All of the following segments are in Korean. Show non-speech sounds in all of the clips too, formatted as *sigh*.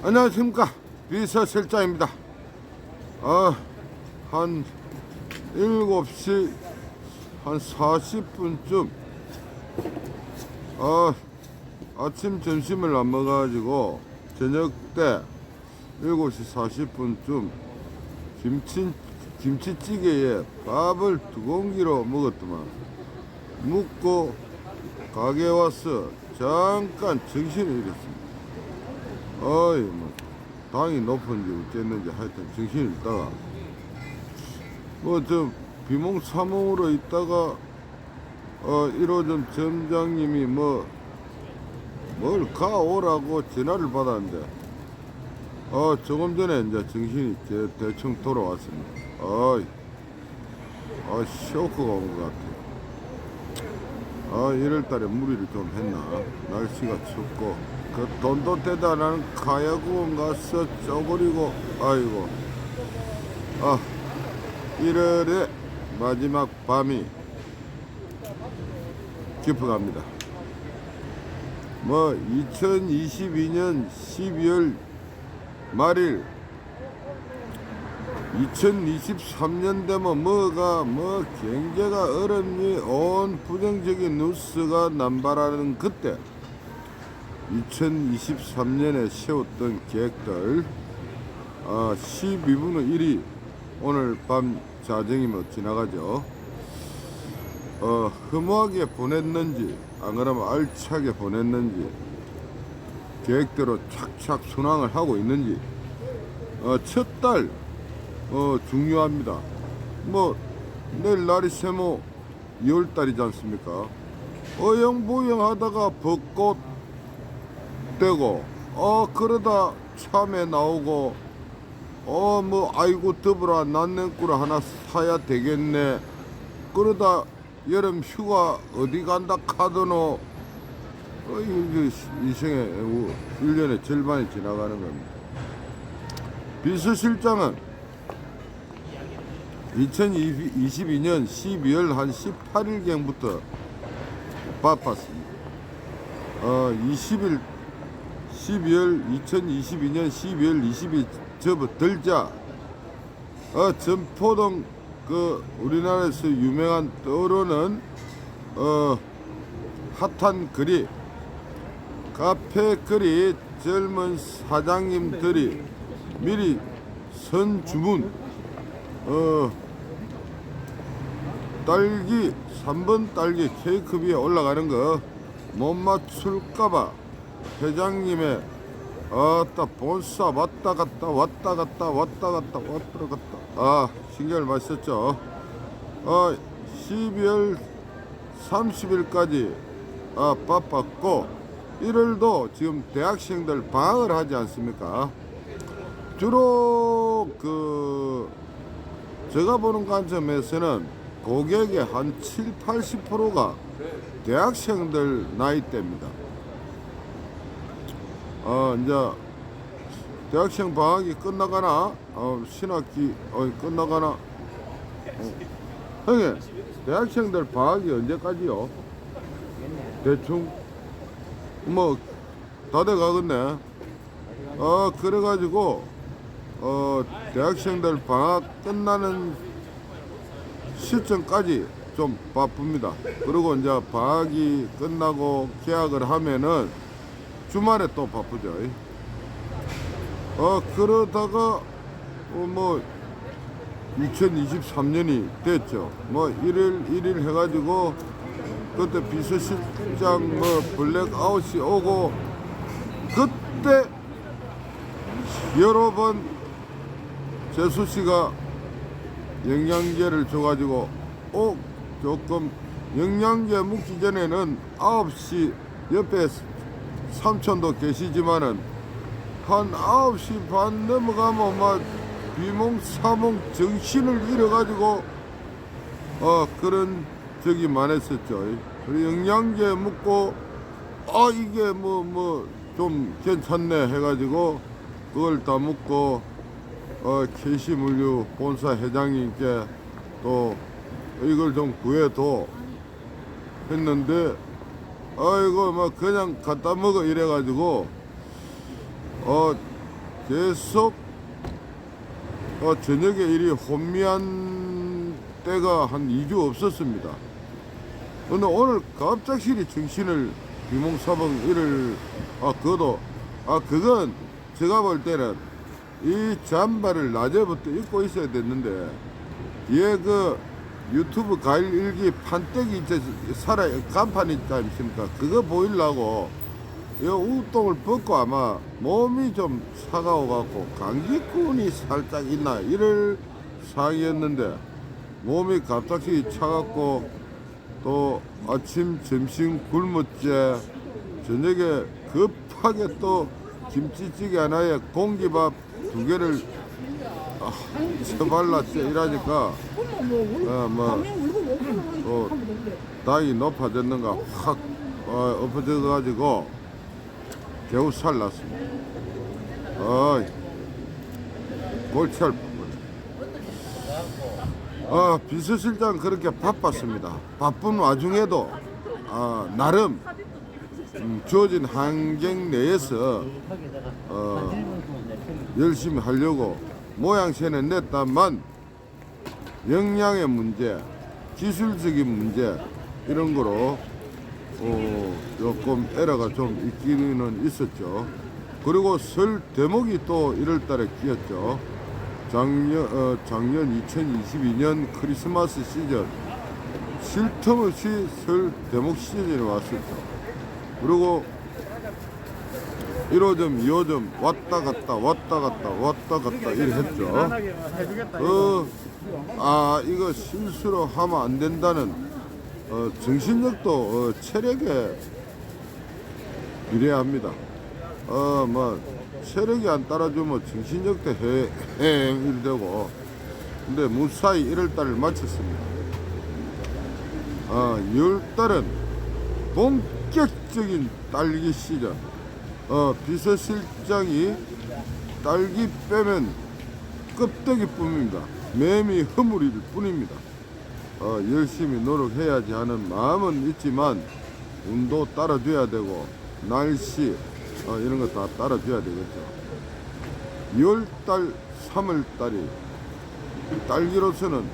안녕하십니까. 비서실장입니다. 아, 한 7시 한 40분쯤 아, 아침 점심을 안 먹어가지고 저녁 때 7시 40분쯤 김치, 김치찌개에 밥을 두 공기로 먹었더만. 묵고 가게 와서 잠깐 정신을 잃었습니다 어이 뭐 당이 높은지 어쨌는지 하여튼 정신을 잃다가 뭐좀 비몽사몽으로 있다가 어 1호점 점장님이 뭐 뭘 가오라고 전화를 받았는데 어 조금 전에 이제 정신이 대- 대충 돌아왔습니다. 어이 아 쇼크가 온 것 같아. 아 1월달에 무리를 좀 했나? 날씨가 춥고 그 돈도 나는 가야구원 가서 쪼그리고 아이고. 아 1월의 마지막 밤이 깊어갑니다. 뭐 2022년 12월 말일 2023년 되면 뭐가 뭐 경제가 어렵니? 온 부정적인 뉴스가 남발하는 그때 2023년에 세웠던 계획들 아, 12분의 1이 오늘 밤 자정이면 지나가죠 어, 허무하게 보냈는지 안 그러면 알차게 보냈는지 계획대로 착착 순항을 하고 있는지 어, 첫달 어, 중요합니다. 뭐 내일 날이 세모 2월달이지 않습니까? 어영부영 하다가 벚꽃 되고 어 그러다 참외 나오고 어 뭐 아이고 더불어 난냉꾸를 하나 사야 되겠네 그러다 여름 휴가 어디 간다 카드노 어, 이거 인생의 1년의 절반이 지나가는 겁니다. 비서실장은 2022년 12월 한 18일경부터 바빴습니다. 어, 20일 12월 2022년 12월 20일 접어들자. 어, 전포동 그 우리나라에서 유명한 떠오르는 어, 핫한 글이 카페 글이 젊은 사장님들이 미리 선 주문 어 딸기 3번 딸기 케이크 위에 올라가는 거 못 맞출까봐 회장님의 아따 본사 왔다 갔다 왔다 갔다 왔다 갔다 왔다 갔다. 아 신경을 많이 썼죠. 어 12월 30일까지 아 바빴고 1월도 지금 대학생들 방학을 하지 않습니까? 주로 그 제가 보는 관점에서는 고객의 한 7, 80%가 대학생들 나이대입니다. 어, 이제 대학생 방학이 끝나가나? 어, 신학기 어, 끝나가나? 어. 형님, 대학생들 방학이 언제까지요? 대충 뭐 다 돼 가겠네. 어, 그래가지고 어, 대학생들 방학 끝나는 시점까지 좀 바쁩니다. 그리고 이제 방학이 끝나고 계약을 하면은 주말에 또 바쁘죠. 어, 그러다가 어, 뭐 2023년이 됐죠. 뭐 1일 1일 해가지고 그때 비서실장 뭐 블랙아웃이 오고 그때 여러 번 재수 씨가 영양제를 줘가지고 어 조금 영양제 먹기 전에는 9시 옆에 삼촌도 계시지만은 한 9시 반 넘어가면 막 비몽사몽 정신을 잃어가지고 어 그런 적이 많았었죠. 그리고 영양제 먹고 아 이게 뭐 뭐 좀 괜찮네 해가지고 그걸 다 먹고 어, KC물류 본사 회장님께 또 이걸 좀 구해도 했는데 아이고 막 그냥 갖다 먹어 이래가지고 어 계속 어, 저녁에 이리 혼미한 때가 한 2주 없었습니다. 근데 오늘 갑작스레 정신을 비몽사몽 이를 아 그것도 아 그건 제가 볼 때는 이 잠바를 낮에부터 입고 있어야 됐는데 얘그 유튜브 가일 일기 판때기 이제 살아 간판 있지 않습니까? 그거 보이려고 이 우똥을 벗고 아마 몸이 좀 차가워 갖고 감기꾼이 살짝 있나 이럴 상이었는데 몸이 갑자기 차갑고 또 아침 점심 굶었제 저녁에 급하게 또 김치찌개 하나에 공기밥 두 개를 아, *laughs* 쳐발랐지 이러니까 뭐 어, 뭐, 울고 못 어, 하면 돼. 당이 높아졌는가 확 어, 엎어져 가지고 겨우 살났습니다. 어이 골치 할 뻔. 아 비서실장 그렇게 바빴습니다. 바쁜 와중에도 아, 나름 음, 주어진 환경 내에서 어, 열심히 하려고 모양새는 냈다만 역량의 문제, 기술적인 문제 이런 거로 어, 조금 에러가 좀 있기는 있었죠. 그리고 설 대목이 또 1월달에 끼었죠. 작년 어, 작년 2022년 크리스마스 시즌 쉴틈 없이 설 대목 시즌이 왔었죠. 그리고 1호점, 2호점 왔다 갔다 왔다 갔다 왔다 갔다 이래 했죠. 어, 아 이거 실수로 하면 안 된다는 어, 정신력도 어, 체력에 비례합니다. 어, 뭐 체력이 안 따라주면 정신력도 해, 행 이래 되고 근데 무사히 1월달을 마쳤습니다. 아, 2월달은 본격적인 딸기 시즌. 어, 비서실장이 딸기 빼면 껍데기 뿐입니다. 매미 허물일 뿐입니다. 어, 열심히 노력해야지 하는 마음은 있지만 운도 따라줘야 되고 날씨 어, 이런 거 다 따라줘야 되겠죠. 2월달, 3월달이 딸기로서는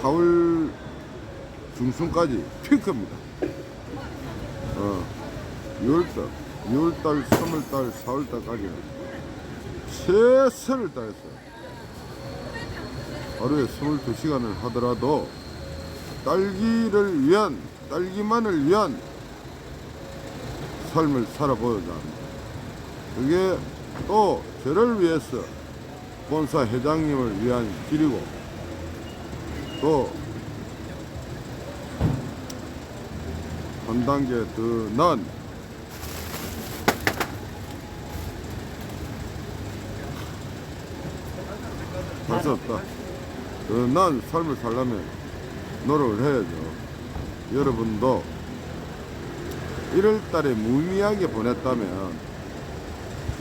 4월 중순까지 피크입니다. 어, 6월달, 6월달, 3월달, 4월달까지는 최선을 다했어요. 하루에 22시간을 하더라도 딸기를 위한, 딸기만을 위한 삶을 살아보여야 합니다. 그게 또 저를 위해서 본사 회장님을 위한 길이고 또 한 단계 더난 할수 없다. 더난 삶을 살려면 노력을 해야죠. 여러분도 1월 달에 무미하게 보냈다면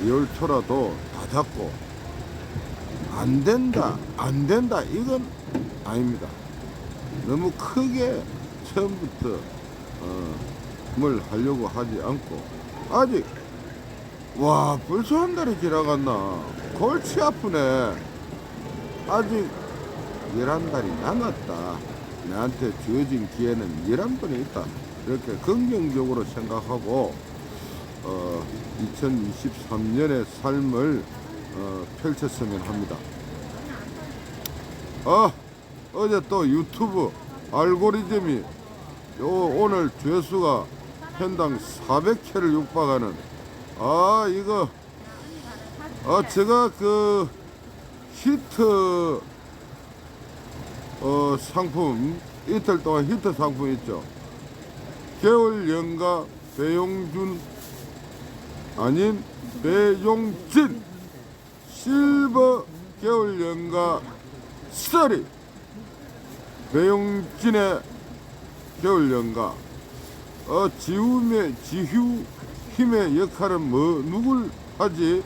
2월 초라도 다 잡고 안 된다, 안 된다, 이건 아닙니다. 너무 크게 처음부터 어, 뭘 하려고 하지 않고 아직 와 벌써 한 달이 지나갔나 골치 아프네 아직 11달이 남았다. 나한테 주어진 기회는 11번이 있다. 이렇게 긍정적으로 생각하고 어, 2023년의 삶을 어, 펼쳤으면 합니다. 아 어제 또 유튜브 알고리즘이 요 오늘 조회수가 편당 400회를 육박하는. 아 이거 아 제가 그 히트 어 상품 이틀 동안 히트 상품 있죠. 겨울 연가 배용준 아닌 배용진. 실버 겨울 연가 스토리 배용진의 겨울 연가. 어 지움의 지휴 힘의 역할은 뭐 누굴 하지?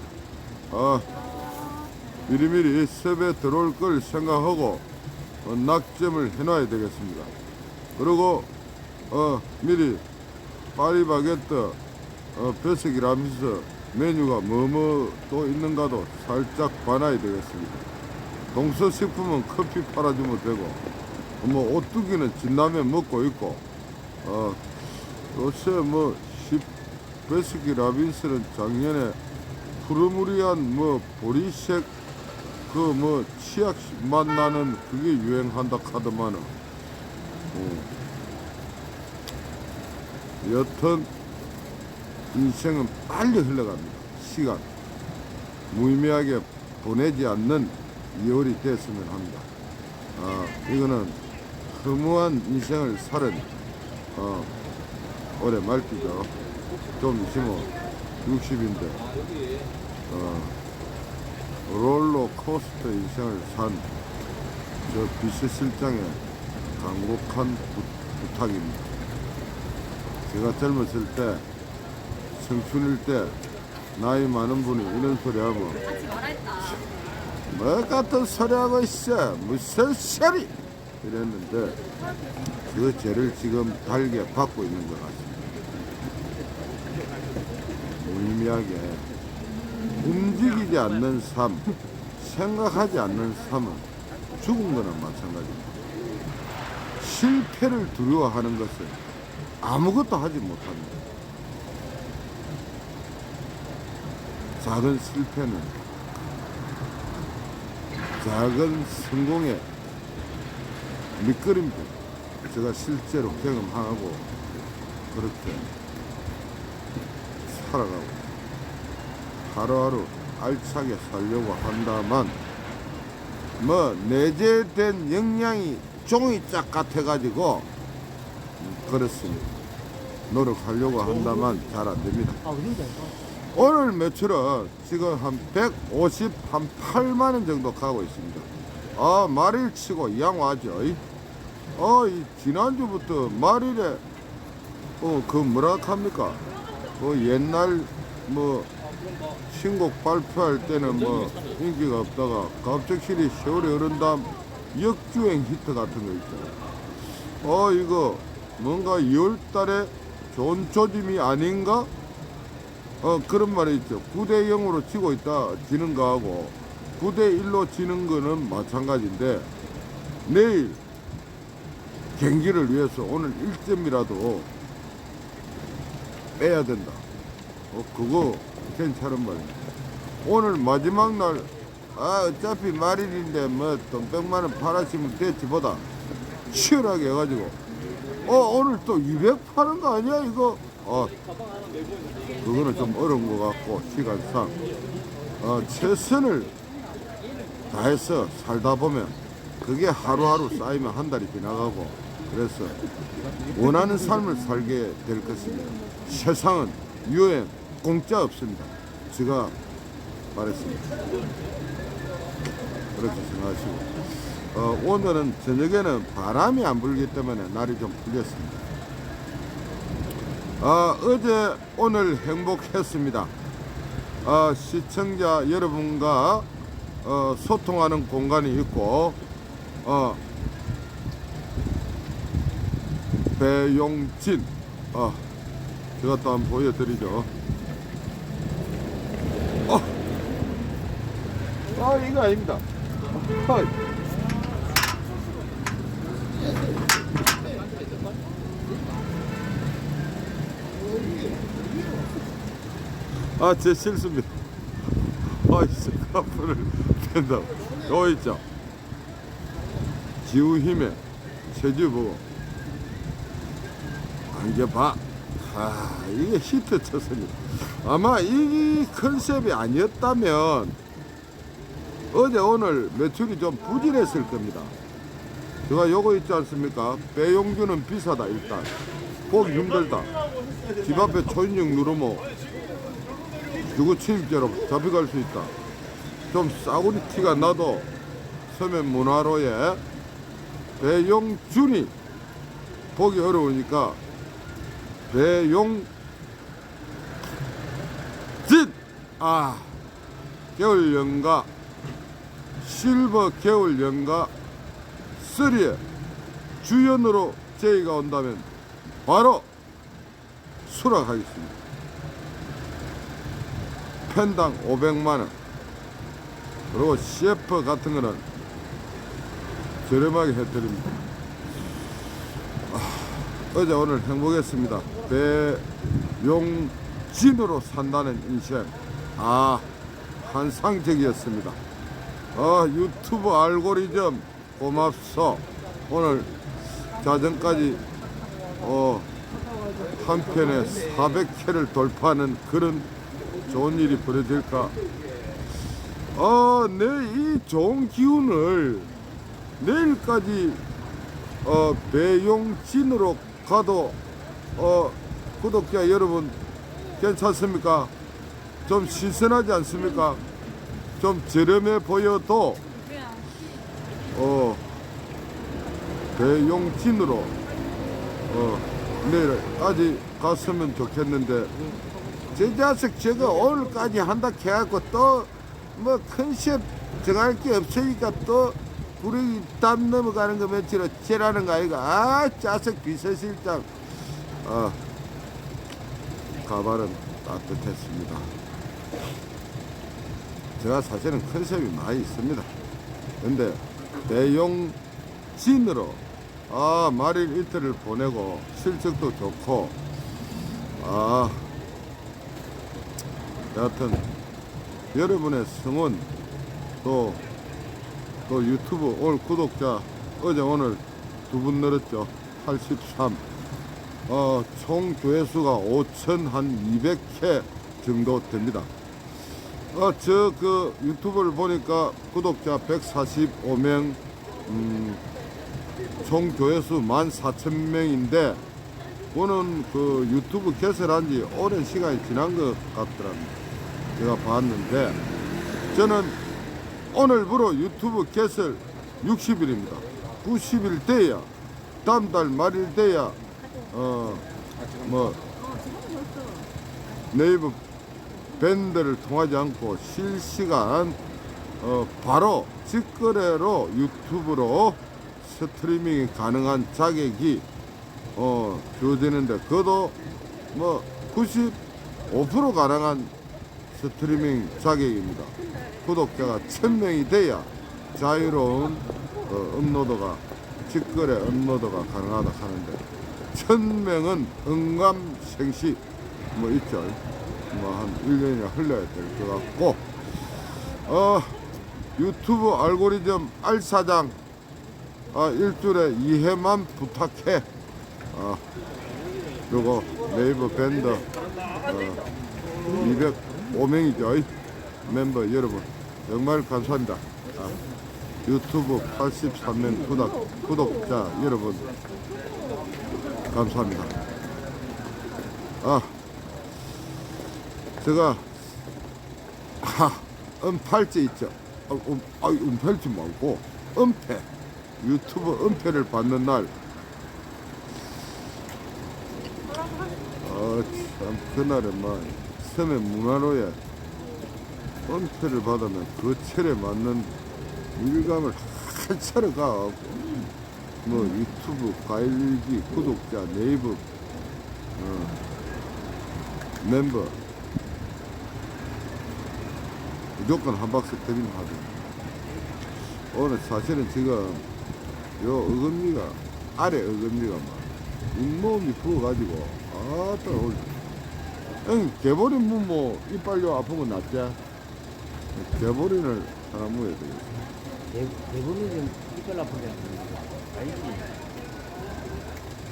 어 미리미리 섭외 들어올 걸 생각하고 어, 낙점을 해놔야 되겠습니다 그리고 어 미리 파리바게뜨 어 벼슬이라면서 메뉴가 뭐뭐 또 있는가도 살짝 봐놔야 되겠습니다. 동서식품은 커피 팔아주면 되고 뭐 오뚜기는 진라면 먹고 있고 어 요새 뭐 십- 베스키 라빈스는 작년에 푸르무리한 뭐 보리색 그 뭐 치약 맛 나는 그게 유행한다 카더만은 어. 여튼 인생은 빨리 흘러갑니다. 시간 무의미하게 보내지 않는 2월이 됐으면 합니다. 아, 이거는 허무한 인생을 살은 어, 올해 말기죠. 좀 있으면 60인데 어, 롤러코스터 인생을 산 저 비서실장의 간곡한 부, 부탁입니다. 제가 젊었을 때 청춘일 때 나이 많은 분이 이런 소리 하면 하지 말아했다. 뭐 같은 소리 하고 있어 무슨 소리 이랬는데 그 죄를 지금 달게 받고 있는 것 같습니다 무의미하게 움직이지 않는 삶 생각하지 않는 삶은 죽은 거나 마찬가지입니다. 실패를 두려워하는 것은 아무것도 하지 못합니다. 작은 실패는 작은 성공의 밑그림들 제가 실제로 경험하고 그렇게 살아가고 하루하루 알차게 살려고 한다만 뭐 내재된 역량이 종이짝 같아가지고 그렇습니다 노력하려고 한다만 잘 안 됩니다 오늘 매출은 지금 한 150, 한 8만 원 정도 가고 있습니다. 아, 말일 치고. 이? 어, 이 지난주부터 말일에 어, 그 뭐라 합니까? 그 옛날 뭐 신곡 발표할 때는 뭐 인기가 없다가 갑작스레 세월이 흐른 다음 역주행 히트 같은 거 있잖아요. 어, 이거 뭔가 2월 달에 좋은 조짐이 아닌가? 어 그런 말이 있죠. 9대 0으로 지고 있다 지는 거하고 9대 1로 지는 거는 마찬가지인데 내일 경기를 위해서 오늘 1점이라도 빼야 된다. 어 그거 괜찮은 말입니다. 오늘 마지막 날 아 어차피 말일인데 뭐 돈 백만 원 팔았으면 됐지보다 치열하게 해가지고 어 오늘 또 200 파는 거 아니야 이거 어 그거는 좀 어려운 것 같고 시간상 어, 최선을 다해서 살다 보면 그게 하루하루 쌓이면 한 달이 지나가고 그래서 원하는 삶을 살게 될 것입니다. 세상은 유행 공짜 없습니다. 제가 말했습니다. 그렇게 생각하시고 어, 오늘은 저녁에는 바람이 안 불기 때문에 날이 좀 풀렸습니다. 아, 어제 오늘 행복했습니다. 아, 시청자 여러분과 어, 소통하는 공간이 있고 어, 배용진 어, 제가 또 한번 보여드리죠. 어. 아 이거 아닙니다. 아, 아, 제 실수입니다. 아, 이 스카프를 뺀다고. 요 있죠. 지우힘의 체주 보고. 안개 봐. 아, 이게 히트 쳤습니다. 아마 이 컨셉이 아니었다면 어제 오늘 매출이 좀 부진했을 겁니다. 제가 요거 있지 않습니까? 배용주는 비싸다, 일단. 보기 힘들다. 집 앞에 초인종 누르면 누구 침입죄로 잡혀갈 수 있다. 좀 싸구리 티가 나도 서면 문화로에 배용준이 보기 어려우니까 배용진 아 겨울 연가 실버 겨울 연가 3에 주연으로 제의가 온다면 바로 수락하겠습니다. 편당 500만 원. 그리고 CF 같은 거는 저렴하게 해드립니다. 아, 어제 오늘 행복했습니다. 배용진으로 산다는 인생. 아, 환상적이었습니다. 아, 유튜브 알고리즘 고맙소. 오늘 자정까지 어, 한 편에 400회를 돌파하는 그런 좋은 일이 벌어질까? 아, 내이 좋은 기운을 내일까지 어, 배용진으로 가도 어, 구독자 여러분 괜찮습니까? 좀 신선하지 않습니까? 좀 저렴해 보여도 어, 배용진으로 어, 내일까지 갔으면 좋겠는데 제 자식 저거 오늘까지 한다 해갖고 또 뭐 컨셉 정할 게 없으니까 또 우리 담 넘어가는 거 며칠 어째라는 거 아이가 아 자식 비서실장 어, 가발은 따뜻했습니다. 제가 사실은 컨셉이 많이 있습니다. 근데 대용 진으로 아 말일 이틀을 보내고 실적도 좋고 아 여하튼 여러분의 성원 또, 또 유튜브 오늘 구독자 어제 오늘 두 분 늘었죠? 83 어, 총 조회수가 5천 한 200회 정도 됩니다 어, 저그 유튜브를 보니까 구독자 145명 음, 총 조회수 14,000명인데 오는 그 유튜브 개설한 지 오랜 시간이 지난 것 같더랍니다. 제가 봤는데 저는 오늘부로 유튜브 개설 60일입니다. 90일 돼야 다음 달 말일 돼야 어뭐 네이버 밴드를 통하지 않고 실시간 어 바로 직거래로 유튜브로 스트리밍이 가능한 자격이 어 주어지는데 그것도 뭐 95% 가능한 스트리밍 자격입니다. 구독자가 1000명이 돼야 자유로운 어, 업로드가 직거래 업로드가 가능하다 하는데 1000명은 응감생시 뭐 있죠. 뭐한 1년이 흘러야 될 것 같고 어 유튜브 알고리즘 알사장 아, 일주일에 2회만 부탁해. 아, 그리고 네이버 밴드 어, 205명이죠. 멤버 여러분 정말 감사합니다. 아, 유튜브 83명 구독, 구독자 여러분 감사합니다. 아, 제가 하, 은팔찌 있죠. 아, 음, 아, 은팔찌 말고 은패. 유튜브 은폐를 받는 날, 어, 참, 그날에 막, 섬의 문화로에 은폐를 받으면 그 철에 맞는 일감을 한차로 가. 뭐, 유튜브, 가일기, 구독자, 네이버, 어, 멤버, 무조건 한 박스 드림 하죠. 오늘 사실은 지금 요 어금니가 아래 어금니가 막 잇몸이 부어가지고 아따 오늘 형 개보린 무뭐 이빨요 아픈 건 낫지? 개보린을 하나 무어야 되겠어 대- 대부 아니지.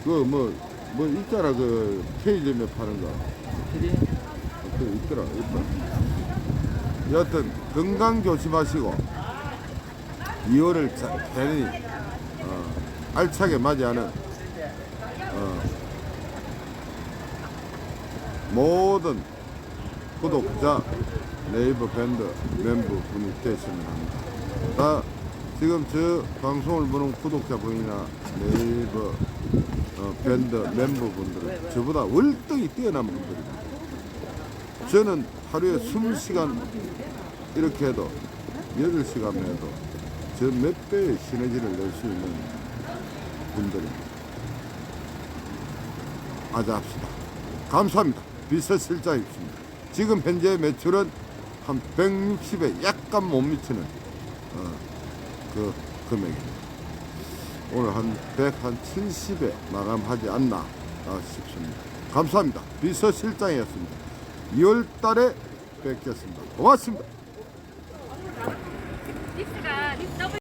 그 뭐 뭐 있잖아 그 K점에 파는 거? 그 있더라 있더라 여하튼 건강 조심하시고 2월을 괜히 어, 알차게 맞이하는 어, 모든 구독자 네이버 밴드 멤버 분이 되시면 합니다. 나 지금 저 방송을 보는 구독자분이나 네이버 어, 밴드 멤버분들은 저보다 월등히 뛰어난 분들입니다. 저는 하루에 20시간 이렇게 해도 8시간 해도 저 몇 배의 시너지를 낼 수 있는 분들입니다. 아자합시다. 감사합니다. 비서실장이십니다. 지금 현재 매출은 한 160에 약간 못 미치는 어, 그 금액입니다. 오늘 한 170에 마감하지 않나 아, 싶습니다. 감사합니다. 비서실장이었습니다. 2월 달에 뵙겠습니다. 고맙습니다.